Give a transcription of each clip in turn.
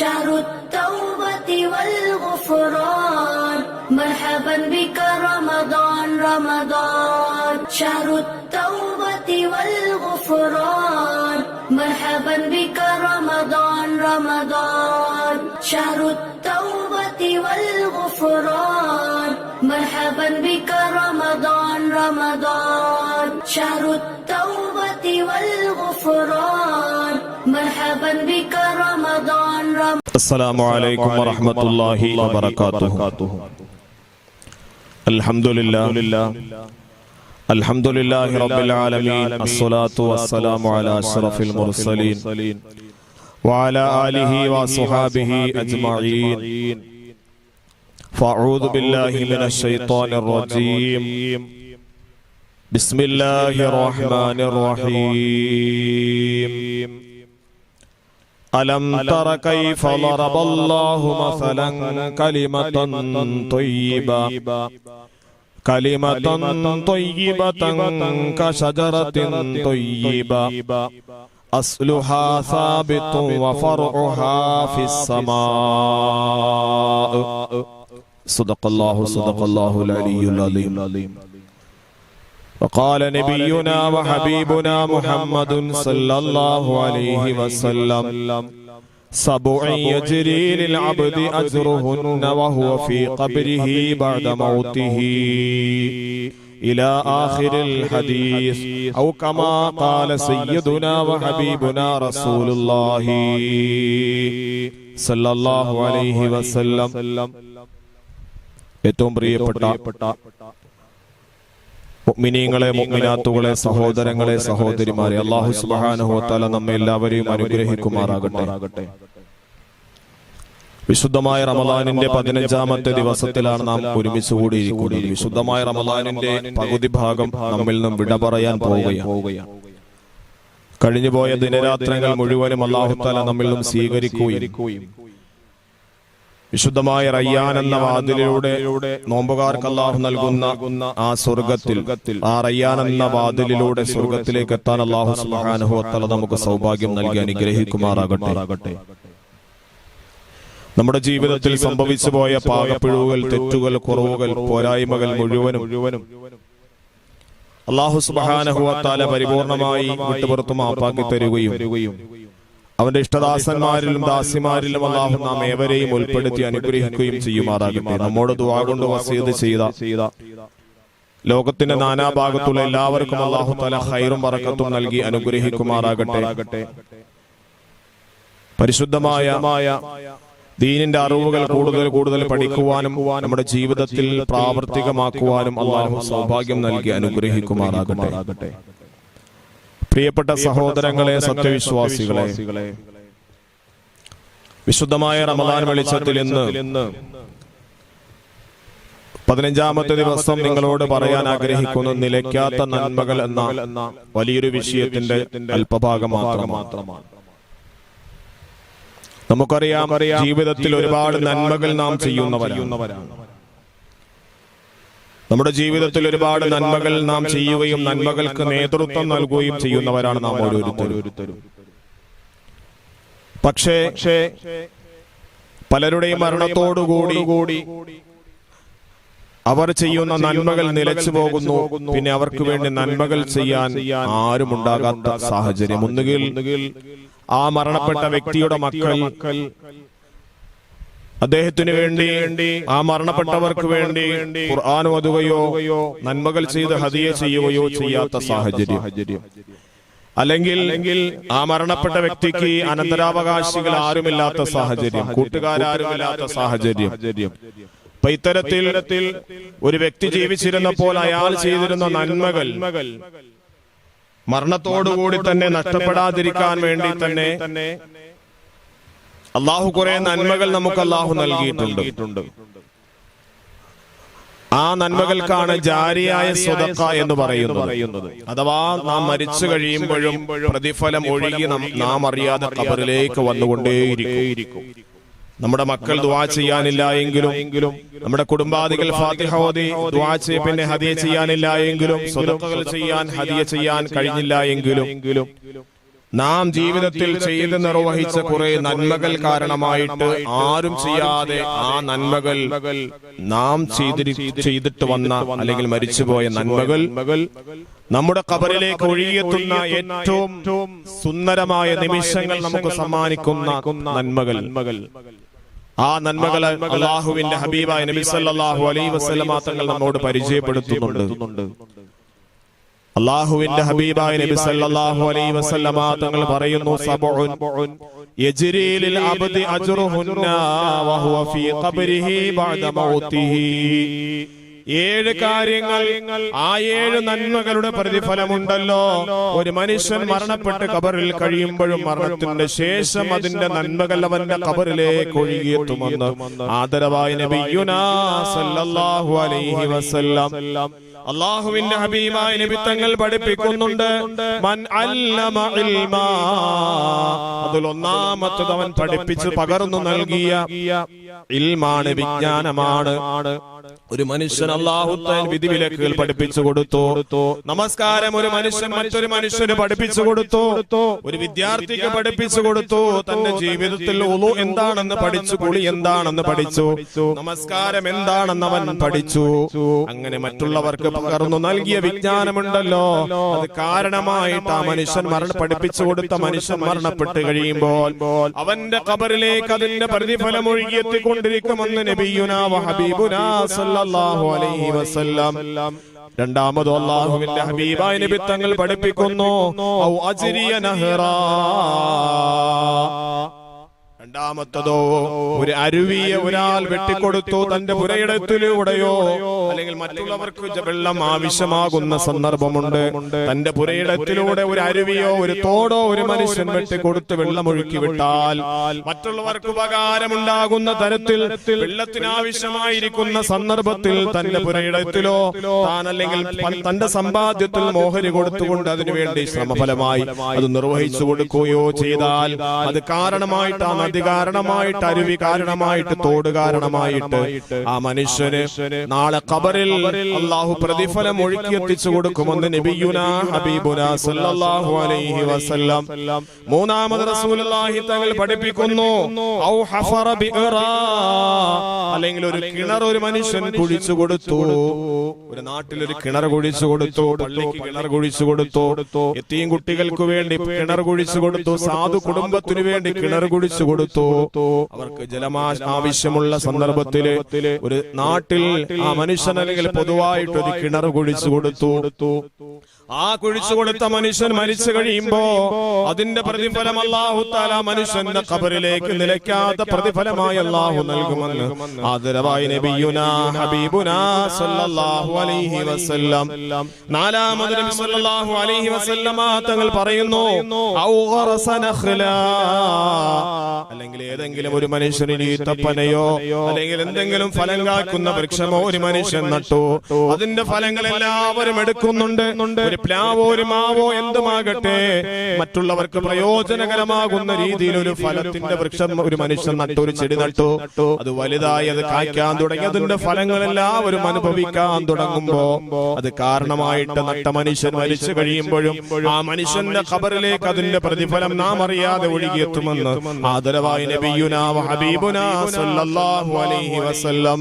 شهر التوبة والغفران. مرحبا بك رمضان رمضان. شهر التوبة والغفران. مرحبا بك رمضان رمضان. شهر التوبة والغفران. مرحبا بك رمضان رمضان. شهر التوبة والغفران. السلام عليكم ورحمة الله وبركاته الحمد لله الحمد لله رب العالمين الصلاة والسلام على أشرف المرسلين وعلى آله وصحابه أجمعين فأعوذ بالله من الشيطان الرجيم بسم الله الرحمن الرحيم ألم تر كيف ضرب الله مثلا كلمة طيبة؟ كلمة طيبة كشجرة طيبة. أصلها ثابت وفرعها في السماء. صدق الله صدق الله العلي العظيم. وقال نبينا وحبيبنا محمد صلى الله عليه وسلم سبع يجري للعبد أجرهن وهو في قبره بعد موته إلى آخر الحديث أو كما قال سيدنا وحبيبنا رسول الله صلى الله عليه وسلم ഏറ്റവും പ്രിയപ്പെട്ട മുഅ്മിനീങ്ങളെ മുഗ്മിനാത്തുകളെ സഹോദരങ്ങളെ സഹോദരിമാരെ അള്ളാഹു സുബ്ഹാനഹു വതആല നമ്മെ എല്ലാവരെയും അനുഗ്രഹിക്കുമാറാകട്ടെ. വിശുദ്ധമായ റമദാനിന്റെ പതിനഞ്ചാമത്തെ ദിവസത്തിലാണ് നാം ഒരുമിച്ച് കൂടിയിരിക്കുന്നത്. വിശുദ്ധമായ റമദാനിന്റെ പകുതി ഭാഗം നമ്മിൽ നിന്നും വിട പറയാൻ പോവുകയാണ്. കഴിഞ്ഞുപോയ ദിനരാത്രങ്ങൾ മുഴുവനും അല്ലാഹു തആല നമ്മിൽ നിന്നും സ്വീകരിക്കുകയും വിശുദ്ധമായ റയ്യാൻ എന്ന വാതിലിലൂടെ നോമ്പുകാർക്ക് അള്ളാഹു നൽകുന്ന ആ സ്വർഗത്തിൽ ആ റയ്യാൻ എന്ന വാതിലിലൂടെ സ്വർഗത്തിലേക്ക് എത്താൻ അള്ളാഹു സുബ്ഹാനഹു വതആല നമുക്ക് സൗഭാഗ്യം നൽകി അനുഗ്രഹിക്കുമാറാകട്ടെ. നമ്മുടെ ജീവിതത്തിൽ സംഭവിച്ചു പോയ പാകപ്പിഴവുകൾ തെറ്റുകൾ കുറവുകൾ പോരായ്മകൾ മുഴുവനും മുഴുവനും അള്ളാഹു സുബ്ഹാനഹു വതആല പരിപൂർണമായി വിട്ടുപുറത്തും മാപ്പാക്കി തരുകയും അവന്റെ ഇഷ്ടദാസന്മാരിലും ദാസിമാരിലും അള്ളാഹു നാം ഏവരെയും ഉൾപ്പെടുത്തി അനുഗ്രഹിക്കുകയും ചെയ്യുമാറാകട്ടെ. നമ്മോട് ദുആ കൊണ്ട് വസീത് ചെയ്ത ലോകത്തിന്റെ നാനാഭാഗത്തുള്ള എല്ലാവർക്കും അള്ളാഹു തല ഹൈറും പറക്കത്തും നൽകി അനുഗ്രഹിക്കുമാറാകട്ടെ. പരിശുദ്ധമായ ദീനിന്റെ അറിവുകൾ കൂടുതൽ കൂടുതൽ പഠിക്കുവാനും നമ്മുടെ ജീവിതത്തിൽ പ്രാവർത്തികമാക്കുവാനും അള്ളാഹു സൗഭാഗ്യം നൽകി അനുഗ്രഹിക്കുമാറാകട്ടെ. പ്രിയപ്പെട്ട സഹോദരങ്ങളെ സത്യവിശ്വാസികളെ. വിശുദ്ധമായ റമദാൻ വെളിച്ചത്തിൽ ഇന്ന് പതിനഞ്ചാമത്തെ ദിവസം നിങ്ങളോട് പറയാൻ ആഗ്രഹിക്കുന്ന. നിലയ്ക്കാത്ത നന്മകൾ എന്ന വലിയൊരു വിഷയത്തിന്റെ അല്പഭാഗം മാത്രമാണ്. നമുക്കറിയാം അറിയാം ജീവിതത്തിൽ ഒരുപാട് നന്മകൾ നാം ചെയ്യുന്നവരാണ്. നമ്മുടെ ജീവിതത്തിൽ ഒരുപാട് നന്മകൾ നാം ചെയ്യുകയും നന്മകൾക്ക് നേതൃത്വം നൽകുകയും ചെയ്യുന്നവരാണ് നാം ഓരോരുത്തരും. പക്ഷേ പലരുടെയും മരണത്തോടുകൂടി കൂടി അവർ ചെയ്യുന്ന നന്മകൾ നിലച്ചു പോകുന്നു. പിന്നെ അവർക്ക് വേണ്ടി നന്മകൾ ചെയ്യാൻ ആരും ഉണ്ടാകാത്ത സാഹചര്യം. ഒന്നുകിൽ ആ മരണപ്പെട്ട വ്യക്തിയുടെ മക്കൾ അദ്ദേഹത്തിന് വേണ്ടി ആ മരണപ്പെട്ടവർക്ക് വേണ്ടി ഖുർആൻ ഓതുകയോ നന്മകൾ ചെയ്ത് ഹദിയ ചെയ്യുകയോ ചെയ്യാത്ത സാഹചര്യം. അല്ലെങ്കിൽ ആ മരണപ്പെട്ട വ്യക്തിക്ക് അനന്തരാവകാശികൾ ആരുമില്ലാത്ത സാഹചര്യം. കൂട്ടുകാരാരുമില്ലാത്ത സാഹചര്യം. അപ്പൊ ഇത്തരത്തിൽ ഒരു വ്യക്തി ജീവിച്ചിരുന്നപ്പോൾ അയാൾ ചെയ്തിരുന്ന നന്മകൾ മരണത്തോടുകൂടി തന്നെ നഷ്ടപ്പെടാതിരിക്കാൻ വേണ്ടി തന്നെ അള്ളാഹു കുറെ നന്മകൾ നമുക്ക് അള്ളാഹു നൽകിയിട്ടുണ്ട്. ആ നന്മകൾക്കാണ് ജാരിയായ സ്വതക്ക എന്ന് പറയുന്നത്. അഥവാ നാം മരിച്ചു കഴിയുമ്പോഴും പ്രതിഫലം ഒഴുകി നാം അറിയാതെ കബറിലേക്ക് വന്നുകൊണ്ടേയിരിക്കും. നമ്മുടെ മക്കൾ ദുവാ ചെയ്യാനില്ല എങ്കിലും നമ്മുടെ കുടുംബാദികൾ ഫാത്തിഹ ഓതി ദുവാ ചെയ്യ പിന്നെ ഹദിയ ചെയ്യാനില്ല എങ്കിലും സ്വതക്കകൾ ചെയ്യാൻ ഹദിയ ചെയ്യാൻ കഴിഞ്ഞില്ല എങ്കിലും നാം ജീവിതത്തിൽ ചെയ്ത് നിർവഹിച്ച കുറെ നന്മകൾ കാരണമായിട്ട് ആരും ചെയ്യാതെ ആ നന്മകൾ നാം ചെയ്തിട്ട് വന്ന അല്ലെങ്കിൽ മരിച്ചുപോയ നന്മകൾ നമ്മുടെ കബറിലേക്ക് ഒഴുകിയെത്തുന്ന ഏറ്റവും സുന്ദരമായ നിമിഷങ്ങൾ നമുക്ക് സമ്മാനിക്കുന്ന നന്മകൾ. ആ നന്മകൾ അള്ളാഹുവിന്റെ ഹബീബായ നബി സല്ലല്ലാഹു അലൈഹി വസല്ലമ തങ്ങൾ നമ്മോട് പരിചയപ്പെടുത്തുന്നുണ്ട്. അള്ളാഹുവിന്റെ ഹബീബായ നബി സല്ലല്ലാഹു അലൈഹി വസല്ലമ തങ്ങൾ പറയുന്നു സബഉൻ യജ്രീലിൽ അബ്ദി അജ്റുഹുന്ന വഹുവ ഫീ ഖബ്രിഹി ബഅദ മൗതിഹി ഏഴ് കാര്യങ്ങൾ ആ ഏഴ് നന്മകളുടെ പ്രതിഫലമുണ്ടല്ലോ. ഒരു മനുഷ്യൻ മരണപ്പെട്ട് കബറിൽ കഴിയുമ്പോഴും മരണത്തിന്റെ ശേഷം അതിന്റെ നന്മകൾ അവന്റെ കബറിലേക്ക് ഒഴുകിയെത്തുമെന്ന് ആദരവായ നബിയുനാ സല്ലല്ലാഹു അലൈഹി വസല്ലം. അള്ളാഹുവിന്റെ ഹബീബായ നിമിത്തങ്ങൾ പഠിപ്പിക്കുന്നുണ്ട്. മൻ അല്ലമ ഇൽമാ. അതിൽ ഒന്നാമത്തത് അവൻ പഠിപ്പിച്ച് പകർന്നു നൽകിയ ഇൽമാണ് വിജ്ഞാനമാണ്. ഒരു മനുഷ്യൻ വിധി വിലക്കുകൾ പഠിപ്പിച്ചു കൊടുത്തു. നമസ്കാരം ഒരു മനുഷ്യൻ മറ്റൊരു മനുഷ്യന് പഠിപ്പിച്ചു കൊടുത്തു. ഒരു വിദ്യാർത്ഥിക്ക് പഠിപ്പിച്ചു കൊടുത്തു. തന്റെ ജീവിതത്തിൽ ഉളു എന്താണെന്ന് പഠിച്ചു കുളി എന്താണെന്ന് പഠിച്ചു. നമസ്കാരം എന്താണെന്ന് അവൻ പഠിച്ചു. അങ്ങനെ മറ്റുള്ളവർക്ക് പകർന്നു നൽകിയ വിജ്ഞാനമുണ്ടല്ലോ. അത് കാരണമായിട്ട് ആ മനുഷ്യൻ മരണം പഠിപ്പിച്ചു കൊടുത്ത മനുഷ്യൻ മരണപ്പെട്ട് കഴിയുമ്പോൾ അവന്റെ കബറിലേക്ക് അതിന്റെ പ്രതിഫലം ഒഴുകിയെത്തിക്കൊണ്ടിരിക്കുമെന്ന് നബിയുനാ ഹബീബുനാ സല്ലല്ലാഹു അലൈഹി വസല്ലം. രണ്ടാമത് അള്ളാഹുവിന്റെ ഹബീബായ നബി തങ്ങൾ പഠിപ്പിക്കുന്നു. ഔ അജ്രിയ നഹ്റാ. രണ്ടാമത്തതോ ഒരു അരുവിയെ ഒരാൾ വെട്ടിക്കൊടുത്തു തന്റെ പുരയിടത്തിലൂടെയോ അല്ലെങ്കിൽ മറ്റുള്ളവർക്ക് വെള്ളം ആവശ്യമാകുന്ന സന്ദർഭമുണ്ട്. തന്റെ പുരയിടത്തിലൂടെ ഒരു അരുവിയോ ഒരു തോടോ ഒരു മനുഷ്യൻ വെട്ടിക്കൊടുത്ത് വെള്ളമൊഴുക്കി വിട്ടാൽ മറ്റുള്ളവർക്ക് ഉപകാരമുണ്ടാകുന്ന തരത്തിൽ വെള്ളത്തിനാവശ്യമായിരിക്കുന്ന സന്ദർഭത്തിൽ തന്റെ പുരയിടത്തിലോ താൻ അല്ലെങ്കിൽ തന്റെ സമ്പാദ്യത്തിൽ മോഹരി കൊടുത്തുകൊണ്ട് അതിനുവേണ്ടി ശ്രമഫലമായി അത് നിർവഹിച്ചു കൊടുക്കുകയോ ചെയ്താൽ അത് കാരണമായിട്ടാണ് ആ നദി കാരണമായിട്ട് അരുവി കാരണമായിട്ട് തോട് കാരണമായിട്ട് ആ മനുഷ്യന് നാളെ കബറിൽ അള്ളാഹു പ്രതിഫലം ഒഴുക്കി എത്തിച്ചു കൊടുക്കുമെന്ന് നബിയുന ഹബീബുന സല്ലല്ലാഹു അലൈഹി വസല്ലം. മൂന്നാമത് റസൂലുള്ളാഹി തങ്ങൾ പഠിപ്പിക്കുന്നു. ഔ ഹഫറ ബിഇറാ. അല്ലെങ്കിൽ ഒരു കിണർ ഒരു മനുഷ്യൻ കുഴിച്ചു കൊടുത്തു. ഒരു നാട്ടിൽ ഒരു കിണർ കുഴിച്ചു കൊടുത്തു പള്ളിക്ക് കിണർ കുഴിച്ചു കൊടുത്തു. എത്തിയും കുട്ടികൾക്ക് വേണ്ടി കിണർ കുഴിച്ചു കൊടുത്തു. സാധു കുടുംബത്തിനു വേണ്ടി കിണർ കുഴിച്ചു കൊടുത്തു അവർക്ക് ജലമാശ ആവശ്യമുള്ള സന്ദർഭത്തിൽ ഒരു നാട്ടിൽ ആ മനുഷ്യൻ അല്ലെങ്കിൽ പൊതുവായിട്ട് ഒരു കിണർ കുഴിച്ചു കൊടുത്തു. ആ കുഴിച്ചു കൊടുത്ത മനുഷ്യൻ മരിച്ചു കഴിയുമ്പോ അതിന്റെ പ്രതിഫലം അള്ളാഹു താല മനുഷ്യന്റെ ഖബറിലേക്ക് നിലയ്ക്കാത്ത പ്രതിഫലമായി അള്ളാഹു നൽകുമെന്ന് ആദരവായി നബിയുന ഹബീബുന സല്ലല്ലാഹു അലൈഹി വസല്ലം. നാലാമത് നബി സല്ലല്ലാഹു അലൈഹി വസല്ലമ തങ്ങൾ പറയുന്നു അല്ലെങ്കിൽ ഏതെങ്കിലും ഒരു മനുഷ്യന് ഈത്തപ്പനയോ അല്ലെങ്കിൽ എന്തെങ്കിലും ഫലം കാക്കുന്ന വൃക്ഷമോ ഒരു മനുഷ്യൻ നട്ടു. അതിന്റെ ഫലങ്ങൾ എല്ലാവരും എടുക്കുന്നുണ്ട്. ഒരു പ്ലാവോ ഒരു മാവോ എന്തുമാകട്ടെ? മറ്റുള്ളവർക്ക് പ്രയോജനകരമാകുന്ന രീതിയിൽ ഒരു ഫലത്തിന്റെ വൃക്ഷം ഒരു മനുഷ്യൻ നട്ടു ഒരു ചെടി നട്ടു. അത് വലുതായി അത് കായ്ക്കാൻ തുടങ്ങി. അതിന്റെ ഫലങ്ങൾ എല്ലാവരും അനുഭവിക്കാൻ തുടങ്ങുമ്പോ അത് കാരണമായിട്ട് നട്ട മനുഷ്യൻ മരിച്ചു കഴിയുമ്പോഴും ആ മനുഷ്യന്റെ ഖബറിലേക്ക് അതിന്റെ പ്രതിഫലം നാം അറിയാതെ ഒഴുകിയെത്തുമെന്ന് ആദരവായി നബിയുനാ ഹബീബുനാ സല്ലല്ലാഹു അലൈഹി വസല്ലം.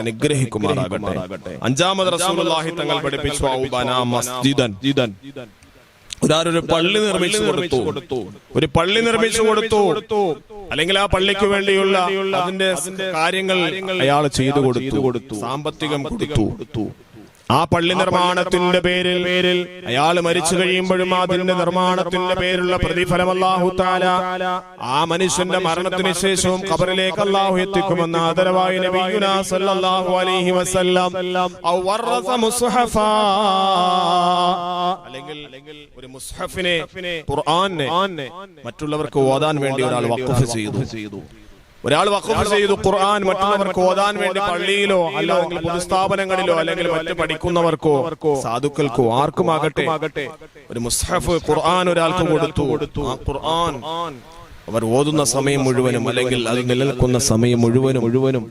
അനുഗ്രഹിക്കുമാറാകട്ടെ. അഞ്ചാമത് റസൂലുള്ളാഹി തങ്ങൾ പഠിപ്പിച്ചു മസ്ജിദൻ. പള്ളി നിർമ്മിച്ചു കൊടുത്തു. ഒരു പള്ളി നിർമ്മിച്ചു കൊടുത്തു. അല്ലെങ്കിൽ ആ പള്ളിക്ക് വേണ്ടിയുള്ള അതിന്റെ കാര്യങ്ങൾ അയാൾ ചെയ്തു കൊടുത്തു. സാമ്പത്തികം കൊടുത്തു. ആ പള്ളി നിർമ്മാണത്തിന്റെ പേരിൽ പേരിൽ അയാൾ മരിച്ചു കഴിയുമ്പോഴും അതിന്റെ നിർമ്മാണത്തിന്റെ പേരുള്ള പ്രതിഫലം അല്ലാഹു താല ആ മനുഷ്യന്റെ മരണത്തിന് ശേഷവും ഖബറിലേക്ക് അല്ലാഹു എത്തിക്കുമെന്ന് ആദരവായി സല്ലല്ലാഹു അലൈഹി വസല്ലം. ഔ വറസ അല്ലെങ്കിൽ ഒരു മുസ്ഹഫിനെ ഖുർആനെ മറ്റുള്ളവർക്ക് ഓതാൻ വേണ്ടി ഒരാൾ വഖഫ് ചെയ്തു. ഒരാൾ വഖഫ് ചെയ്തു ഖുർആൻ മറ്റുള്ളവർക്ക് ഓതാൻ വേണ്ടി പള്ളിയിലോ അല്ലെങ്കിൽ പൊതുസ്ഥാപനങ്ങളിലോ അല്ലെങ്കിൽ മറ്റു പഠിക്കുന്നവർക്കോ സാധുക്കൾക്കോ ആർക്കും ആർക്കുമാകട്ടെ ഒരു മുസ്ഹഫ് ഖുർആൻ ഒരാൾക്ക് കൊടുത്തു. ഖുർആൻ അവർ ഓതുന്ന സമയം മുഴുവനും അല്ലെങ്കിൽ അത് നിലനിൽക്കുന്ന സമയം മുഴുവനും മുഴുവനും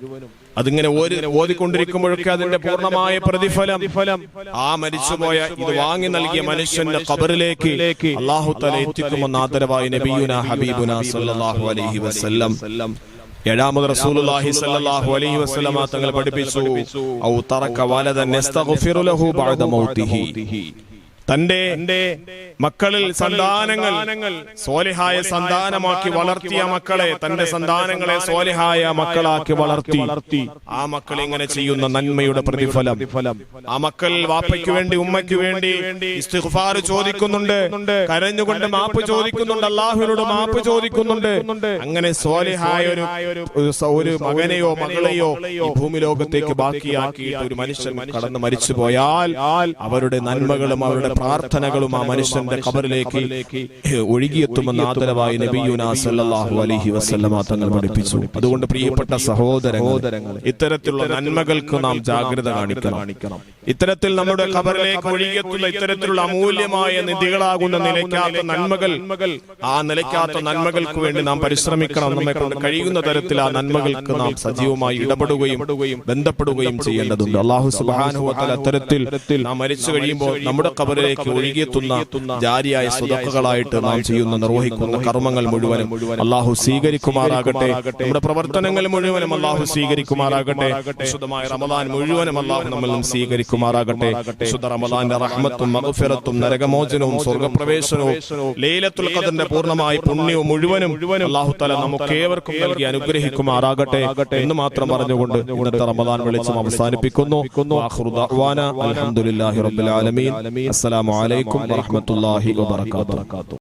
അതിങ്ങനെ ഓതിക്കൊണ്ടിരിക്കുമ്പോഴൊക്കെ അതിന്റെ പൂർണമായ പ്രതിഫലം ആ മരിച്ചുപോയ ഇത് വാങ്ങി നൽകിയ മനുഷ്യന്റെ കബറിലേക്ക് അള്ളാഹു തല എത്തിക്കുമെന്ന് ആദരവായി നബിയുന ഹബീബുന സല്ലല്ലാഹു അലൈഹി വസല്ലം. ഏഴാമത് റസൂലുള്ളാഹി സ്വല്ലല്ലാഹു അലൈഹി വസല്ലമ തങ്ങൾ പഠിപ്പിച്ചു. ഔ തറക വലദൻ യസ്തഗ്ഫിറു ലഹു ബഅദ മൗതിഹി. തന്റെ മക്കളിൽ സന്താനങ്ങൾ സോലിഹായ സന്താനമാക്കി വളർത്തിയ മക്കളെ തന്റെ സന്താനങ്ങളെ സോലിഹായ മക്കളാക്കി വളർത്തി. വളർത്തി. ആ മക്കൾ ഇങ്ങനെ ചെയ്യുന്ന നന്മയുടെ പ്രതിഫലം. ആ മക്കൾ വാപ്പയ്ക്ക് വേണ്ടി ഉമ്മയ്ക്ക് വേണ്ടി ഇസ്തിഗ്ഫാർ ചോദിക്കുന്നുണ്ട്. കരഞ്ഞുകൊണ്ട് മാപ്പ് ചോദിക്കുന്നുണ്ട്. അള്ളാഹുവിനോട് മാപ്പ് ചോദിക്കുന്നുണ്ട്. അങ്ങനെ സോലിഹായ ഒരു ഒരു മകനെയോ മകളെയോ ഈ ഭൂമി ലോകത്തേക്ക് ബാക്കിയാക്കിയിട്ട് ഒരു മനുഷ്യൻ കടന്ന് മരിച്ചു പോയാൽ അവരുടെ നന്മകളും അവരുടെ പ്രാർത്ഥനകളും ആ മനുഷ്യന്റെ കബറിലേക്ക് ഒഴുകിയെത്തുമെന്ന് ആദരവായി നബിയുന സല്ലല്ലാഹു അലൈഹി വസല്ലമ തങ്ങൾ പഠിപ്പിച്ചു. അതുകൊണ്ട് പ്രിയപ്പെട്ട സഹോദരങ്ങൾ ഇത്തരത്തിലുള്ള നന്മകൾക്ക് നാം ജാഗ്രത കാണിക്കണം. ഇത്തരത്തിൽ നമ്മുടെ ഖബറിലേക്ക് ഒഴുകിയെത്തുന്ന ഇത്തരത്തിലുള്ള അമൂല്യമായ നിധികളാകുന്ന നിലയ്ക്കാത്ത നന്മകൾ. ആ നിലയ്ക്കാത്ത നന്മകൾക്ക് വേണ്ടി നാം പരിശ്രമിക്കണം. നമ്മെ കൊണ്ട് കഴിയുന്ന തരത്തിൽ ആ നന്മകൾക്ക് നാം സജീവമായി ഇടപെടുകയും ബന്ധപ്പെടുകയും ചെയ്യേണ്ടതുണ്ട്. അള്ളാഹു സുബാനുവത്തൽ അത്തരത്തിൽ നാം മരിച്ചു കഴിയുമ്പോൾ നമ്മുടെ ഖബറിലേക്ക് ഒഴുകിയെത്തുന്ന ജാരിയായ സ്വതക്കുകളായിട്ട് നാം ചെയ്യുന്ന നിർവഹിക്കുന്ന കർമ്മങ്ങൾ മുഴുവനും അള്ളാഹു സ്വീകരിക്കുമാറാകട്ടെ. നമ്മുടെ പ്രവർത്തനങ്ങൾ മുഴുവനും അള്ളാഹു സ്വീകരിക്കുമാറാകട്ടെ. വിശുദ്ധമായ റമദാൻ മുഴുവനും അള്ളാഹു നമ്മളും നിന്നും സ്വീകരിക്കുമാറാകട്ടെ വിശുദ്ധ റമദാന്റെ റഹ്മത്തും മഗ്ഫിറത്തും നരകമോചനവും സ്വർഗപ്രവേശനവും ലൈലത്തുൽ ഖദറിന്റെ പൂർണമായ പുണ്യവും മുഴുവനും അള്ളാഹു തആല നമുക്ക് ഏവർക്കും നൽകി അനുഗ്രഹിക്കുമാറാകട്ടെ എന്ന് മാത്രം പറഞ്ഞുകൊണ്ട് ഇന്നത്തെ റമദാൻ വെളിച്ചം അവസാനിപ്പിക്കുന്നു. ആഖിറു ദഅ്വാന അൽഹംദുലില്ലാഹി റബ്ബിൽ ആലമീൻ. അസ്സലാമു അലൈക്കും വറഹ്മത്തുള്ളാഹി വബറകാതുഹു.